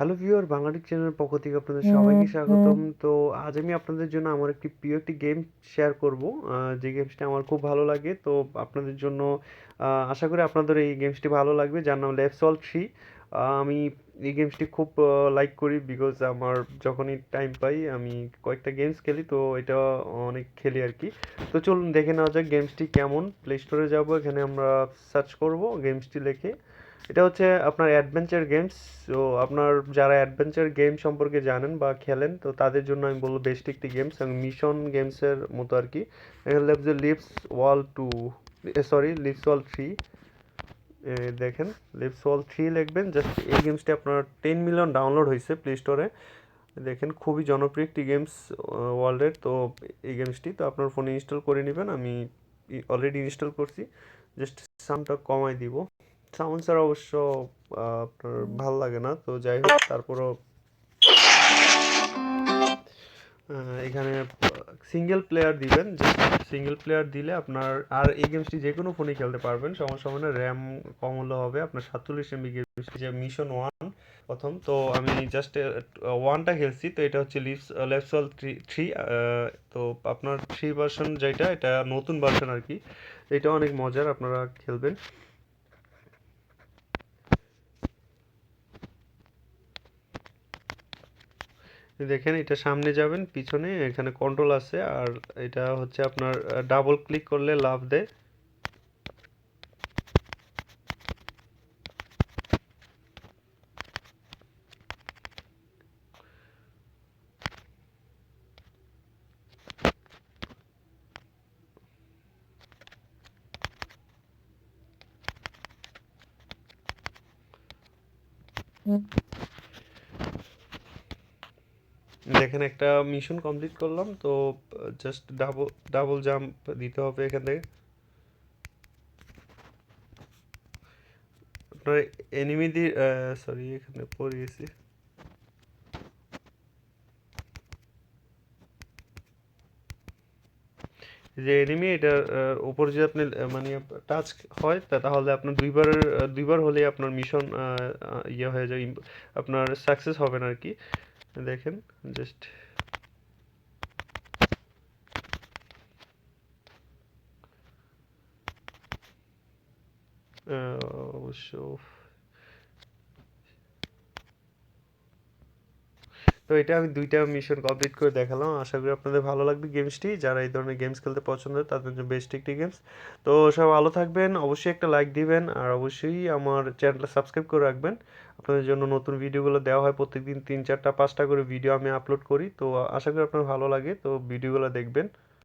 Hello viewer Bangladesh চ্যানেলের পক্ষ থেকে আপনাদের সবাইকে স্বাগতম। তো আজ আমি আপনাদের জন্য আমার একটি প্রিয় একটি গেম শেয়ার করব। যে গেমসটি আমার খুব ভালো লাগে তো আপনাদের জন্য আশা করি আপনাদের এই গেমসটি ভালো লাগবে। যার নাম লেফট সল থ্রি আমি এই গেমসটি খুব লাইক করি বিকজ আমার যখনই টাইম পাই আমি কয়েকটা গেমস খেলি তো এটা অনেক খেলি আর কি। তো চলুন দেখে নেওয়া যাক গেমসটি কেমন। প্লে স্টোরে যাব এখানে আমরা সার্চ করব গেমসটি লিখে এটা হচ্ছে আপনার অ্যাডভেঞ্চার গেমস তো আপনার যারা অ্যাডভেঞ্চার গেম সম্পর্কে জানেন বা খেলেন, তো তাদের জন্য আমি বলব বেস্ট একটি গেমস এবং মিশন গেমসের মতো আর কি। যে leaves wall two sorry leaves wall three দেখেন লিপস ওয়াল থ্রি লিখবেন জাস্ট এই গেমসটি আপনার টেন মিলিয়ন ডাউনলোড হয়েছে প্লে স্টোরে দেখেন, খুবই জনপ্রিয় একটি গেমস ওয়ার্ল্ডের তো এই গেমসটি তো আপনার ফোনে ইনস্টল করে নেবেন, আমি অলরেডি ইনস্টল করছি। জাস্ট সামটা কমাই দিব। সাউন্ড ছাড়া অবশ্য আপনার ভালো লাগে না, তো যাই হোক, তারপরও এখানে সিঙ্গেল প্লেয়ার দিবেন, যে সিঙ্গেল প্লেয়ার দিলে আপনার, আর এই গেমসটি যে কোনো ফোনে খেলতে পারবেন সমস্যা হবে না র্যাম কম হলে হবে, আপনার সাতচল্লিশ এমবি গেমসটি যে মিশন ওয়ান প্রথম, তো আমি জাস্ট ওয়ানটা খেলছি, তো এটা হচ্ছে লিভস লেফসল থ্রি থ্রি তো আপনার থ্রি ভার্সন যেটা, এটা নতুন ভার্সন আর কি, এটা অনেক মজার, আপনারা খেলবেন। দেখেন, এটা সামনে যাবেন, পিছনে এখানে কন্ট্রোল আছে, আর এটা হচ্ছে আপনার ডাবল ক্লিক করলে লাভ দেয়। দেখেন একটা মিশন কমপ্লিট করলাম, তো জাস্ট ডাবল ডাবল জাম্প দিতে হবে এখান থেকে। আপনার এনিমি দিয়ে সরি এখানে পড়ে গেছি। যে এনিমি এটার উপর যদি আপনি মানে টাচ হয় তাহলে আপনার দুইবার দুইবার হলেই আপনার মিশন ইয়ে হয়ে যায় আপনার সাকসেস হবে না আর কি। দেখেন জাস্ট অবশ্য তো এটা আমি দুইটা মিশন কমপ্লিট করে দেখালাম। আশা করি আপনাদের ভালো লাগবে গেমসটি যারা এই ধরনের গেমস খেলতে পছন্দ তাদের জন্য বেস্ট একটি গেমস তো সব ভালো থাকবেন, অবশ্যই একটা লাইক দিবেন, আর অবশ্যই আমার চ্যানেলটা সাবস্ক্রাইব করে রাখবেন। আপনাদের জন্য নতুন ভিডিওগুলো দেওয়া হয় প্রত্যেকদিন তিন চারটা, পাঁচটা করে ভিডিও আমি আপলোড করি। তো আশা করি আপনার ভালো লাগে। তো ভিডিওগুলো দেখবেন।